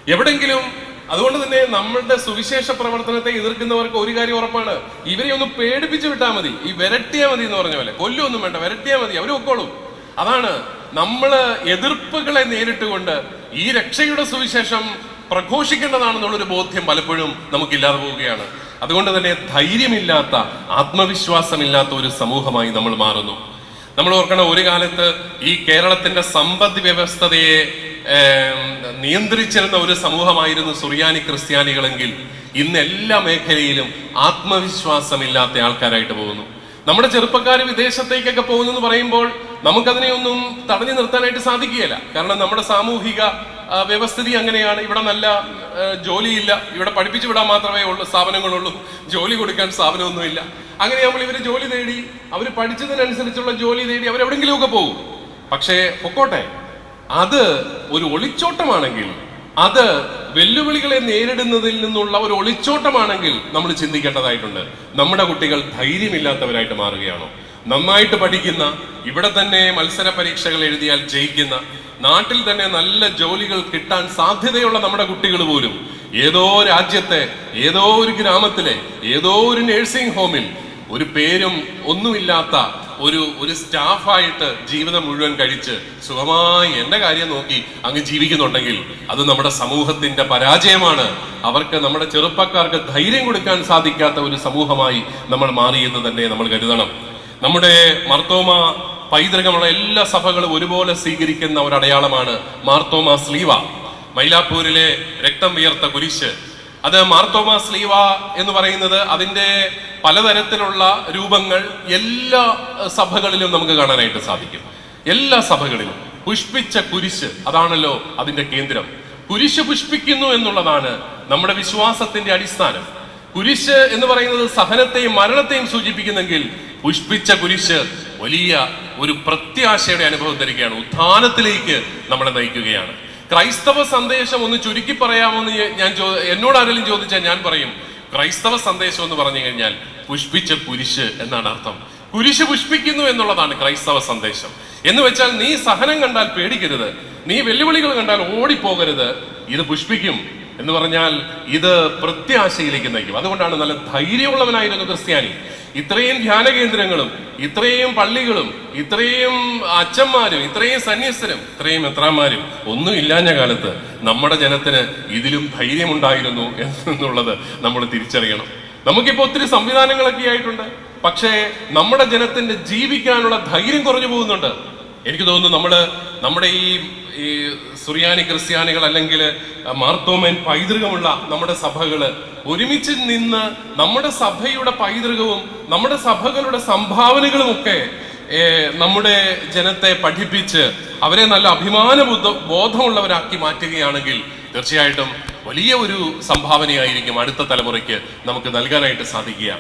എവിടെങ്കിലും അതുകൊണ്ട് തന്നെ നമ്മളുടെ സുവിശേഷ പ്രവർത്തനത്തെ എതിർക്കുന്നവർക്ക് ഒരു കാര്യം ഉറപ്പാണ്. ഇവരെ ഒന്ന് പേടിപ്പിച്ചു വിട്ടാൽ മതി. ഈ വിരട്ടിയാ മതി എന്ന് പറഞ്ഞ പോലെ. കൊല്ലൊന്നും വേണ്ട. വിരട്ടിയാ മതി. അവർ ഒക്കോളും അതാണ് നമ്മൾ എതിർപ്പുകളെ നേരിട്ടുകൊണ്ട് ഈ രക്ഷയുടെ സുവിശേഷം പ്രഘോഷിക്കേണ്ടതാണെന്നുള്ളൊരു ബോധ്യം പലപ്പോഴും നമുക്കില്ലാതെ പോവുകയാണ്. അതുകൊണ്ട് തന്നെ ധൈര്യമില്ലാത്ത ആത്മവിശ്വാസമില്ലാത്ത ഒരു സമൂഹമായി നമ്മൾ മാറുന്നു. നമ്മൾ ഓർക്കണം ഒരു കാലത്ത് ഈ കേരളത്തിന്റെ സമ്പദ് വ്യവസ്ഥതയെ നിയന്ത്രിച്ചിരുന്ന ഒരു സമൂഹമായിരുന്നു സുറിയാനി ക്രിസ്ത്യാനികളെങ്കിൽ ഇന്ന് എല്ലാ മേഖലയിലും ആത്മവിശ്വാസമില്ലാത്ത ആൾക്കാരായിട്ട് പോകുന്നു. നമ്മുടെ ചെറുപ്പക്കാർ വിദേശത്തേക്കൊക്കെ പോകുന്നു എന്ന് പറയുമ്പോൾ നമുക്കതിനെ ഒന്നും തടഞ്ഞു നിർത്താനായിട്ട് സാധിക്കുകയില്ല. കാരണം നമ്മുടെ സാമൂഹിക വ്യവസ്ഥിതി അങ്ങനെയാണ്. ഇവിടെ നല്ല ജോലിയില്ല. ഇവിടെ പഠിപ്പിച്ചു വിടാൻ മാത്രമേ ഉള്ളൂ സ്ഥാപനങ്ങളുള്ളൂ. ജോലി കൊടുക്കാൻ സ്ഥാപനമൊന്നുമില്ല. അങ്ങനെ നമ്മൾ ഇവർ ജോലി തേടി അവർ പഠിച്ചതിനനുസരിച്ചുള്ള ജോലി തേടി അവരെവിടെങ്കിലുമൊക്കെ പോകും. പക്ഷേ പൊക്കോട്ടെ. അത് ഒരു ഒളിച്ചോട്ടമാണെങ്കിൽ അത് വെല്ലുവിളികളെ നേരിടുന്നതിൽ നിന്നുള്ള ഒരു ഒളിച്ചോട്ടമാണെങ്കിൽ നമ്മൾ ചിന്തിക്കേണ്ടതായിട്ടുണ്ട്. നമ്മുടെ കുട്ടികൾ ധൈര്യമില്ലാത്തവരായിട്ട് മാറുകയാണോ? നന്നായിട്ട് പഠിക്കുന്ന ഇവിടെ തന്നെ മത്സര പരീക്ഷകൾ എഴുതിയാൽ ജയിക്കുന്ന നാട്ടിൽ തന്നെ നല്ല ജോലികൾ കിട്ടാൻ സാധ്യതയുള്ള നമ്മുടെ കുട്ടികൾ പോലും ഏതോ രാജ്യത്തെ ഏതോ ഒരു ഗ്രാമത്തിലെ ഏതോ ഒരു നഴ്സിംഗ് ഹോമിൽ ഒരു പേരും ഒന്നുമില്ലാത്ത ഒരു ഒരു സ്റ്റാഫായിട്ട് ജീവിതം മുഴുവൻ കഴിച്ച് സുഖമായി എന്റെ കാര്യം നോക്കി അങ്ങ് ജീവിക്കുന്നുണ്ടെങ്കിൽ അത് നമ്മുടെ സമൂഹത്തിന്റെ പരാജയമാണ്. അവർക്ക് നമ്മുടെ ചെറുപ്പക്കാർക്ക് ധൈര്യം കൊടുക്കാൻ സാധിക്കാത്ത ഒരു സമൂഹമായി നമ്മൾ മാറി എന്ന് തന്നെ നമ്മൾ കരുതണം. നമ്മുടെ മർത്തോമ പൈതൃകമുള്ള എല്ലാ സഭകളും ഒരുപോലെ സ്വീകരിക്കുന്ന ഒരു അടയാളമാണ് മാർത്തോമ സ്ലീവ. മൈലാപ്പൂരിലെ രക്തം വിയർത്ത കുരിശ്. അത് മാർത്തോമ സ്ലീവ എന്ന് പറയുന്നത് അതിന്റെ പലതരത്തിലുള്ള രൂപങ്ങൾ എല്ലാ സഭകളിലും നമുക്ക് കാണാനായിട്ട് സാധിക്കും. എല്ലാ സഭകളിലും. പുഷ്പിച്ച കുരിശ് അതാണല്ലോ അതിന്റെ കേന്ദ്രം. കുരിശ് പുഷ്പിക്കുന്നു എന്നുള്ളതാണ് നമ്മുടെ വിശ്വാസത്തിന്റെ അടിസ്ഥാനം. കുരിശ് എന്ന് പറയുന്നത് സഹനത്തെയും മരണത്തെയും സൂചിപ്പിക്കുന്നെങ്കിൽ പുഷ്പിച്ച കുരിശ് വലിയ ഒരു പ്രത്യാശയുടെ അനുഭവം തരികയാണ്. ഉത്ഥാനത്തിലേക്ക് നമ്മളെ നയിക്കുകയാണ്. ക്രൈസ്തവ സന്ദേശം ഒന്ന് ചുരുക്കി പറയാമോന്ന് ഞാൻ- എന്നോട് ആരെങ്കിലും ചോദിച്ചാൽ ഞാൻ പറയും. ക്രൈസ്തവ സന്ദേശം എന്ന് പറഞ്ഞു കഴിഞ്ഞാൽ പുഷ്പിച്ച കുരിശ് എന്നാണ് അർത്ഥം. കുരിശ് പുഷ്പിക്കുന്നു എന്നുള്ളതാണ് ക്രൈസ്തവ സന്ദേശം. എന്ന് വെച്ചാൽ നീ സഹനം കണ്ടാൽ പേടിക്കരുത്. നീ വെല്ലുവിളികൾ കണ്ടാൽ ഓടിപ്പോകരുത്. ഇത് പുഷ്പിക്കും. എന്ന് പറഞ്ഞാൽ ഇത് പ്രത്യാശയിലേക്ക് നയിക്കും. അതുകൊണ്ടാണ് നല്ല ധൈര്യമുള്ളവനായിരുന്നു ക്രിസ്ത്യാനി. ഇത്രയും ധ്യാന കേന്ദ്രങ്ങളും ഇത്രയും പള്ളികളും ഇത്രയും അച്ഛന്മാരും ഇത്രയും സന്യസ്തരും ഇത്രയും എത്രാന്മാരും ഒന്നും ഇല്ലാഞ്ഞ കാലത്ത് നമ്മുടെ ജനത്തിന് ഇതിലും ധൈര്യമുണ്ടായിരുന്നു എന്നുള്ളത് നമ്മൾ തിരിച്ചറിയണം. നമുക്കിപ്പോ ഒത്തിരി സംവിധാനങ്ങളൊക്കെ ആയിട്ടുണ്ട്. പക്ഷേ നമ്മുടെ ജനത്തിന്റെ ജീവിക്കാനുള്ള ധൈര്യം കുറഞ്ഞു പോകുന്നുണ്ട്. എനിക്ക് തോന്നുന്നു നമ്മൾ നമ്മുടെ ഈ ഈ സുറിയാനി ക്രിസ്ത്യാനികൾ അല്ലെങ്കിൽ മാർത്തോമൻ പൈതൃകമുള്ള നമ്മുടെ സഭകൾ ഒരുമിച്ച് നിന്ന് നമ്മുടെ സഭയുടെ പൈതൃകവും നമ്മുടെ സഭകളുടെ സംഭാവനകളും ഒക്കെ നമ്മുടെ ജനത്തെ പഠിപ്പിച്ച് അവരെ നല്ല അഭിമാന ബോധമുള്ളവരാക്കി മാറ്റുകയാണെങ്കിൽ തീർച്ചയായിട്ടും വലിയ ഒരു സംഭാവനയായിരിക്കും അടുത്ത തലമുറയ്ക്ക് നമുക്ക് നൽകാനായിട്ട് സാധിക്കുക.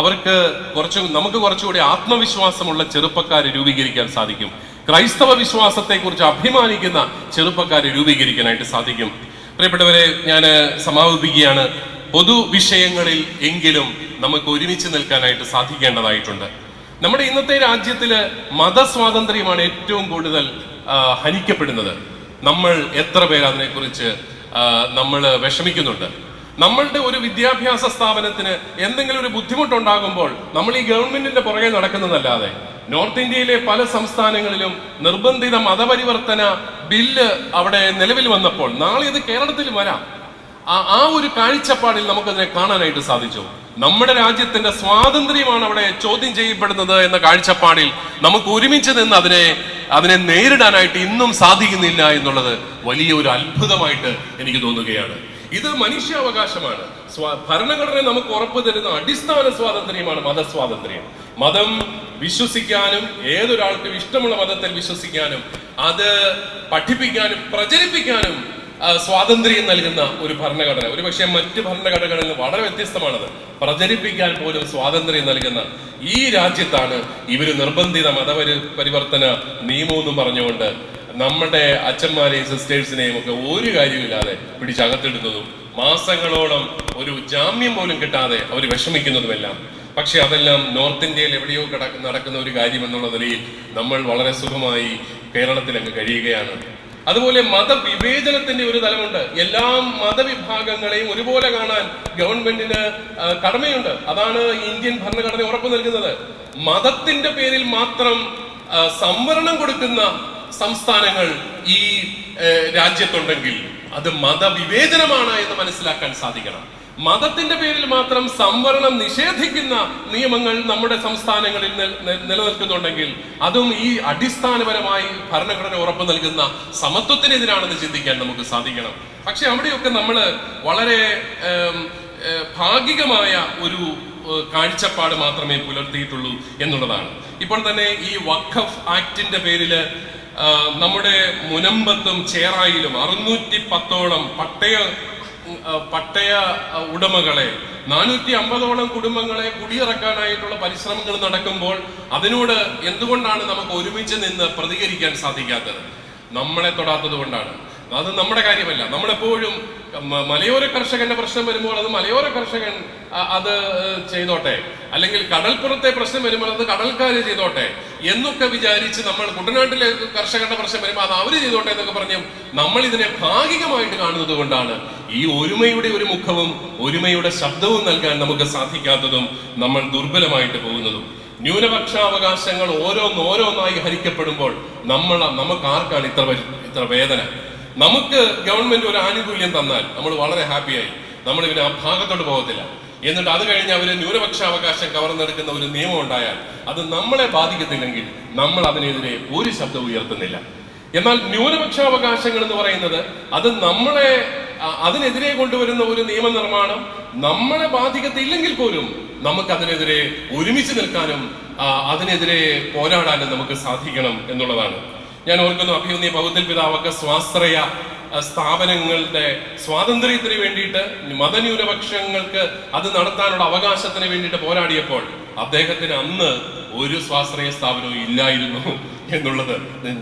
അവർക്ക് കുറച്ചും നമുക്ക് കുറച്ചുകൂടി ആത്മവിശ്വാസമുള്ള ചെറുപ്പക്കാരെ രൂപീകരിക്കാൻ സാധിക്കും. ക്രൈസ്തവ വിശ്വാസത്തെക്കുറിച്ച് അഭിമാനിക്കുന്ന ചെറുപ്പക്കാരെ രൂപീകരിക്കാനായിട്ട് സാധിക്കും. പ്രിയപ്പെട്ടവരെ ഞാൻ സമാപിപ്പിക്കുകയാണ്. പൊതു വിഷയങ്ങളിൽ എങ്കിലും നമുക്ക് ഒരുമിച്ച് നിൽക്കാനായിട്ട് സാധിക്കേണ്ടതായിട്ടുണ്ട്. നമ്മുടെ ഇന്നത്തെ രാജ്യത്തിൽ മതസ്വാതന്ത്ര്യമാണ് ഏറ്റവും കൂടുതൽ ഹനിക്കപ്പെടുന്നത്. നമ്മൾ എത്ര പേർ അതിനെക്കുറിച്ച് നമ്മൾ വിഷമിക്കുന്നുണ്ട്. നമ്മളുടെ ഒരു വിദ്യാഭ്യാസ സ്ഥാപനത്തിന് എന്തെങ്കിലും ഒരു ബുദ്ധിമുട്ടുണ്ടാകുമ്പോൾ നമ്മൾ ഈ ഗവൺമെന്റിന്റെ പുറകെ നടക്കുന്നതല്ലാതെ നോർത്ത് ഇന്ത്യയിലെ പല സംസ്ഥാനങ്ങളിലും നിർബന്ധിത മതപരിവർത്തന ബില്ല് അവിടെ നിലവിൽ വന്നപ്പോൾ നാളെ ഇത് കേരളത്തിൽ വരാം. ആ- ഒരു കാഴ്ചപ്പാടിൽ നമുക്കതിനെ കാണാനായിട്ട് സാധിച്ചു. നമ്മുടെ രാജ്യത്തിന്റെ സ്വാതന്ത്ര്യമാണ് അവിടെ ചോദ്യം ചെയ്യപ്പെടുന്നത് എന്ന കാഴ്ചപ്പാടിൽ നമുക്ക് ഒരുമിച്ച് നിന്ന് അതിനെ അതിനെ നേരിടാനായിട്ട് ഇന്നും സാധിക്കുന്നില്ല എന്നുള്ളത് വലിയ ഒരു അത്ഭുതമായിട്ട് എനിക്ക് തോന്നുകയാണ്. ഇത് മനുഷ്യാവകാശമാണ്. ഭരണഘടന നമുക്ക് ഉറപ്പ് തരുന്ന അടിസ്ഥാന സ്വാതന്ത്ര്യമാണ് മതസ്വാതന്ത്ര്യം. മതം വിശ്വസിക്കാനും ഏതൊരാൾക്കും ഇഷ്ടമുള്ള മതത്തിൽ വിശ്വസിക്കാനും അത് പഠിപ്പിക്കാനും പ്രചരിപ്പിക്കാനും സ്വാതന്ത്ര്യം നൽകുന്ന ഒരു ഭരണഘടന. ഒരു പക്ഷേ മറ്റ് ഭരണഘടനകളിൽ വളരെ വ്യത്യസ്തമാണത്. പ്രചരിപ്പിക്കാൻ പോലും സ്വാതന്ത്ര്യം നൽകുന്ന ഈ രാജ്യത്താണ് ഇവർ നിർബന്ധിത മതപരി പരിവർത്തന നിയമമെന്നും പറഞ്ഞുകൊണ്ട് നമ്മുടെ അച്ഛന്മാരെയും സിസ്റ്റേഴ്സിനെയും ഒക്കെ ഒരു കാര്യമില്ലാതെ പിടിച്ചകത്തിടുന്നതും മാസങ്ങളോളം ഒരു ജാമ്യം പോലും കിട്ടാതെ അവർ വിഷമിക്കുന്നതുമെല്ലാം. പക്ഷെ അതെല്ലാം നോർത്ത് ഇന്ത്യയിൽ എവിടെയോ നടക്കുന്ന ഒരു കാര്യം എന്നുള്ള നിലയിൽ നമ്മൾ വളരെ സുഖമായി കേരളത്തിൽ അങ്ങ് കഴിയുകയാണ്. അതുപോലെ മതവിവേചനത്തിന്റെ ഒരു തലമുണ്ട്. എല്ലാ മതവിഭാഗങ്ങളെയും ഒരുപോലെ കാണാൻ ഗവൺമെന്റിന് കടമയുണ്ട്. അതാണ് ഇന്ത്യൻ ഭരണഘടന ഉറപ്പു നൽകുന്നത് മതത്തിന്റെ പേരിൽ മാത്രം സംവരണം കൊടുക്കുന്ന സംസ്ഥാനങ്ങൾ ഈ രാജ്യത്തുണ്ടെങ്കിൽ അത് മതവിവേചനമാണ് എന്ന് മനസ്സിലാക്കാൻ സാധിക്കണം. മതത്തിന്റെ പേരിൽ മാത്രം സംവരണം നിഷേധിക്കുന്ന നിയമങ്ങൾ നമ്മുടെ സംസ്ഥാനങ്ങളിൽ നിൽ- നിൽ- നിലനിൽക്കുന്നുണ്ടെങ്കിൽ അതും ഈ അടിസ്ഥാനപരമായി ഭരണഘടന ഉറപ്പു നൽകുന്ന സമത്വത്തിനെതിരാണെന്ന് ചിന്തിക്കാൻ നമുക്ക് സാധിക്കണം. പക്ഷെ അവിടെയൊക്കെ നമ്മൾ വളരെ ഭാഗികമായ ഒരു കാഴ്ചപ്പാട് മാത്രമേ പുലർത്തിയിട്ടുള്ളൂ എന്നുള്ളതാണ്. ഇപ്പോൾ തന്നെ ഈ വഖഫ് ആക്ടിന്റെ പേരിൽ നമ്മുടെ മുനമ്പത്തും ചേറായിലും അറുന്നൂറ്റി പത്തോളം പട്ടയ പട്ടയ ഉടമകളെ നാനൂറ്റി അമ്പതോളം കുടുംബങ്ങളെ കുടിയിറക്കാനായിട്ടുള്ള പരിശ്രമങ്ങൾ നടക്കുമ്പോൾ അതിനോട് എന്തുകൊണ്ടാണ് നമുക്ക് ഒരുമിച്ച് നിന്ന് പ്രതികരിക്കാൻ സാധിക്കാത്തത്? നമ്മളെ തൊടാത്തത് കൊണ്ടാണ്. അത് നമ്മുടെ കാര്യമല്ല. നമ്മളെപ്പോഴും മലയോര കർഷകന്റെ പ്രശ്നം വരുമ്പോൾ അത് മലയോര കർഷകൻ അത് ചെയ്തോട്ടെ. അല്ലെങ്കിൽ കടൽപ്പുറത്തെ പ്രശ്നം വരുമ്പോൾ അത് കടൽക്കാര് ചെയ്തോട്ടെ എന്നൊക്കെ വിചാരിച്ച് നമ്മൾ കുട്ടനാട്ടിലെ കർഷകന്റെ പ്രശ്നം വരുമ്പോൾ അത് അവർ ചെയ്തോട്ടെ എന്നൊക്കെ പറഞ്ഞു നമ്മൾ ഇതിനെ ഭാഗികമായിട്ട് കാണുന്നത് കൊണ്ടാണ് ഈ ഒരുമയുടെ ഒരു മുഖവും ഒരുമയുടെ ശബ്ദവും നൽകാൻ നമുക്ക് സാധിക്കാത്തതും നമ്മൾ ദുർബലമായിട്ട് പോകുന്നതും. ന്യൂനപക്ഷാവകാശങ്ങൾ ഓരോന്നോരോന്നായി ഹരിക്കപ്പെടുമ്പോൾ നമ്മൾ നമുക്ക് ആർക്കാണ് ഇത്ര ഇത്ര വേദന. നമുക്ക് ഗവൺമെന്റ് ഒരു ആനുകൂല്യം തന്നാൽ നമ്മൾ വളരെ ഹാപ്പിയായി. നമ്മൾ ഇവരെ ആ ഭാഗത്തോട്ട് പോകത്തില്ല. എന്നിട്ട് അത് കഴിഞ്ഞ് അവർ ന്യൂനപക്ഷാവകാശം കവർന്നെടുക്കുന്ന ഒരു നിയമം ഉണ്ടായാൽ അത് നമ്മളെ ബാധിക്കത്തില്ലെങ്കിൽ നമ്മൾ അതിനെതിരെ ഒരു ശബ്ദം ഉയർത്തുന്നില്ല. എന്നാൽ ന്യൂനപക്ഷാവകാശങ്ങൾ എന്ന് പറയുന്നത് അത് നമ്മളെ അതിനെതിരെ കൊണ്ടുവരുന്ന ഒരു നിയമനിർമ്മാണം നമ്മളെ ബാധിക്കത്തില്ലെങ്കിൽ പോലും നമുക്ക് അതിനെതിരെ ഒരുമിച്ച് നിൽക്കാനും അതിനെതിരെ പോരാടാനും നമുക്ക് സാധിക്കണം എന്നുള്ളതാണ്. ഞാൻ ഓർക്കുന്നു അഭിയുന്നിയ പൗത്തിൽ പിതാവൊക്കെ സ്വാശ്രയ സ്ഥാപനങ്ങളുടെ സ്വാതന്ത്ര്യത്തിന് വേണ്ടിയിട്ട് മതന്യൂനപക്ഷങ്ങൾക്ക് അത് നടത്താനുള്ള അവകാശത്തിന് വേണ്ടിയിട്ട് പോരാടിയപ്പോൾ അദ്ദേഹത്തിന് അന്ന് ഒരു സ്വാശ്രയ സ്ഥാപനവും ഇല്ലായിരുന്നു എന്നുള്ളത്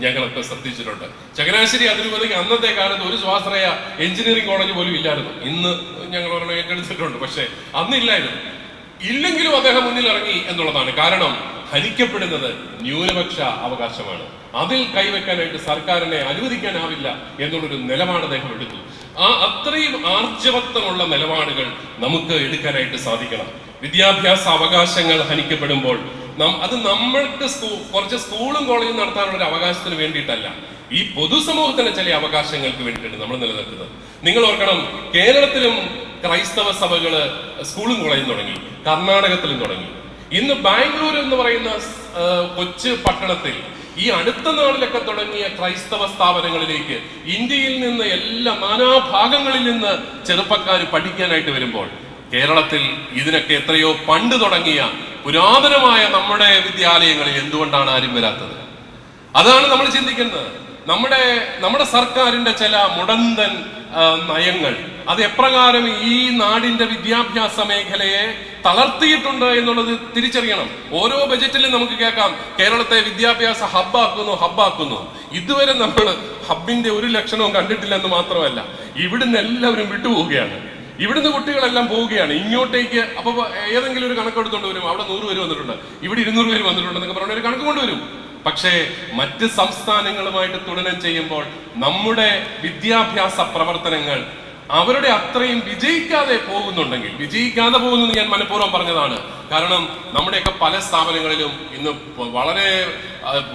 ഞങ്ങളൊക്കെ ശ്രദ്ധിച്ചിട്ടുണ്ട്. ചങ്ങനാശ്ശേരി അതിരുപതിക്ക് അന്നത്തെ കാലത്ത് ഒരു സ്വാശ്രയ എഞ്ചിനീയറിംഗ് കോളേജ് പോലും ഇല്ലായിരുന്നു. ഇന്ന് ഞങ്ങൾ ഒരെണ്ണം ഏറ്റെടുത്തിട്ടുണ്ട് പക്ഷേ അന്നില്ലായിരുന്നു. ഇല്ലെങ്കിലും അദ്ദേഹം മുന്നിൽ ഇറങ്ങി എന്നുള്ളതാണ്. കാരണം ഹനിക്കപ്പെടുന്നത് ന്യൂനപക്ഷ അവകാശമാണ്. അതിൽ കൈവെക്കാനായിട്ട് സർക്കാരിനെ അനുവദിക്കാനാവില്ല എന്നുള്ളൊരു നിലപാട് അദ്ദേഹം എടുത്തു. ആ അത്രയും ആർജവത്വമുള്ള നിലപാടുകൾ നമുക്ക് എടുക്കാനായിട്ട് സാധിക്കണം. വിദ്യാഭ്യാസ അവകാശങ്ങൾ ഹനിക്കപ്പെടുമ്പോൾ അത് നമ്മൾക്ക് സ്കൂ കുറച്ച് സ്കൂളും കോളേജും നടത്താനുള്ള ഒരു അവകാശത്തിന് വേണ്ടിയിട്ടല്ല. ഈ പൊതുസമൂഹത്തിന്റെ ചില അവകാശങ്ങൾക്ക് വേണ്ടിയിട്ടാണ് നമ്മൾ നിലനിൽക്കുന്നത് നിങ്ങൾ ഓർക്കണം കേരളത്തിലും ക്രൈസ്തവ സഭകൾ സ്കൂളും കോളേജും തുടങ്ങി കർണാടകത്തിലും തുടങ്ങി. ഇന്ന് ബാംഗ്ലൂർ എന്ന് പറയുന്ന കൊച്ചു പട്ടണത്തിൽ ഈ അടുത്ത നാളിലൊക്കെ തുടങ്ങിയ ക്രൈസ്തവ സ്ഥാപനങ്ങളിലേക്ക് ഇന്ത്യയിൽ നിന്ന് എല്ലാ നാനാഭാഗങ്ങളിൽ നിന്ന് ചെറുപ്പക്കാർ പഠിക്കാനായിട്ട് വരുമ്പോൾ കേരളത്തിൽ ഇതിനൊക്കെ എത്രയോ പണ്ട് തുടങ്ങിയ പുരാതനമായ നമ്മുടെ വിദ്യാലയങ്ങളിൽ എന്തുകൊണ്ടാണ് ആരും വരാത്തത്? അതാണ് നമ്മൾ ചിന്തിക്കുന്നത്. നമ്മുടെ നമ്മുടെ സർക്കാരിന്റെ ചില മുടന്തൻ നയങ്ങൾ. അത് എപ്രകാരം ഈ നാടിന്റെ വിദ്യാഭ്യാസ മേഖലയെ തളർത്തിയിട്ടുണ്ട് എന്നുള്ളത് തിരിച്ചറിയണം. ഓരോ ബജറ്റിലും നമുക്ക് കേൾക്കാം. കേരളത്തെ വിദ്യാഭ്യാസ ഹബ്ബാക്കുന്നു ഹബ്ബാക്കുന്നു. ഇതുവരെ നമ്മൾ ഹബിന്റെ ഒരു ലക്ഷണവും കണ്ടിട്ടില്ലെന്ന് മാത്രമല്ല ഇവിടുന്ന് എല്ലാവരും വിട്ടുപോവുകയാണ്. ഇവിടുന്ന് കുട്ടികളെല്ലാം പോവുകയാണ്. ഇങ്ങോട്ടേക്ക് അപ്പൊ ഏതെങ്കിലും ഒരു കണക്കെടുത്തോണ്ട് വരും. അവിടെ നൂറ് പേര് വന്നിട്ടുണ്ട്. ഇവിടെ ഇരുന്നൂറ് പേര് വന്നിട്ടുണ്ട് എന്നൊക്കെ പറഞ്ഞ ഒരു കണക്ക് കൊണ്ടുവരും. പക്ഷേ മറ്റ് സംസ്ഥാനങ്ങളുമായിട്ട് തുലനം ചെയ്യുമ്പോൾ നമ്മുടെ വിദ്യാഭ്യാസ പ്രവർത്തനങ്ങൾ അവരുടെ അത്രയും വിജയിക്കാതെ പോകുന്നുണ്ടെങ്കിൽ വിജയിക്കാതെ പോകുന്നെന്ന് ഞാൻ മനഃപൂർവം പറഞ്ഞതാണ്. കാരണം നമ്മുടെയൊക്കെ പല സ്ഥാപനങ്ങളിലും ഇന്ന് വളരെ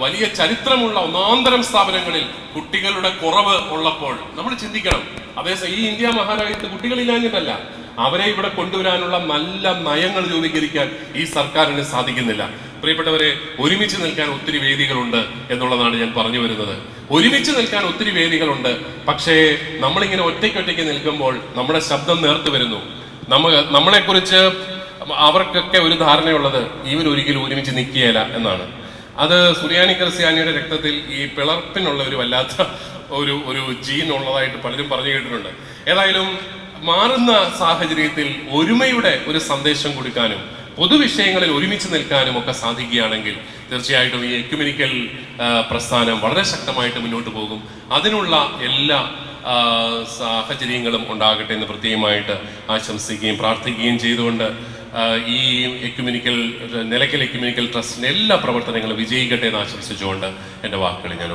വലിയ ചരിത്രമുള്ള ഒന്നാന്തരം സ്ഥാപനങ്ങളിൽ കുട്ടികളുടെ കുറവ് ഉള്ളപ്പോൾ നമ്മൾ ചിന്തിക്കണം. അതേസമയം ഈ ഇന്ത്യ മഹാരാജ്യത്ത് കുട്ടികളില്ലാഞ്ഞിട്ടല്ല. അവരെ ഇവിടെ കൊണ്ടുവരാനുള്ള നല്ല നയങ്ങൾ രൂപീകരിക്കാൻ ഈ സർക്കാരിന് സാധിക്കുന്നില്ല. പ്രിയപ്പെട്ടവരെ ഒരുമിച്ച് നിൽക്കാൻ ഒത്തിരി വേദികളുണ്ട് എന്നുള്ളതാണ് ഞാൻ പറഞ്ഞു വരുന്നത്. ഒരുമിച്ച് നിൽക്കാൻ ഒത്തിരി വേദികളുണ്ട് പക്ഷേ നമ്മളിങ്ങനെ ഒറ്റയ്ക്കൊറ്റയ്ക്ക് നിൽക്കുമ്പോൾ നമ്മുടെ ശബ്ദം നേർത്തു വരുന്നു. നമ്മ നമ്മളെക്കുറിച്ച് അവർക്കൊക്കെ ഒരു ധാരണയുള്ളത് ഇവർ ഒരിക്കലും ഒരുമിച്ച് നിൽക്കുകയില്ല എന്നാണ്. അത് സുറിയാനി ക്രിസ്ത്യാനിയുടെ രക്തത്തിൽ ഈ പിളർപ്പിനുള്ള ഒരു വല്ലാത്ത ഒരു ഒരു ജീൻ ഉള്ളതായിട്ട് പലരും പറഞ്ഞു കേട്ടിട്ടുണ്ട്. ഏതായാലും മാറുന്ന സാഹചര്യത്തിൽ ഒരുമയുടെ ഒരു സന്ദേശം കൊടുക്കാനും പൊതുവിഷയങ്ങളിൽ ഒരുമിച്ച് നിൽക്കാനും ഒക്കെ സാധിക്കുകയാണെങ്കിൽ തീർച്ചയായിട്ടും ഈ എക്യുമെനിക്കൽ പ്രസ്ഥാനം വളരെ ശക്തമായിട്ട് മുന്നോട്ട് പോകും. അതിനുള്ള എല്ലാ സാഹചര്യങ്ങളും ഉണ്ടാകട്ടെ എന്ന് പ്രത്യേകമായിട്ട് ആശംസിക്കുകയും പ്രാർത്ഥിക്കുകയും ചെയ്തുകൊണ്ട് ഈ എക്യുമിനിക്കൽ നിലയ്ക്കൽ എക്യുമിനിക്കൽ ട്രസ്റ്റിന്റെ എല്ലാ പ്രവർത്തനങ്ങളും വിജയിക്കട്ടെ എന്ന് ആശംസിച്ചുകൊണ്ട് എന്റെ വാക്കുകൾ ഞാൻ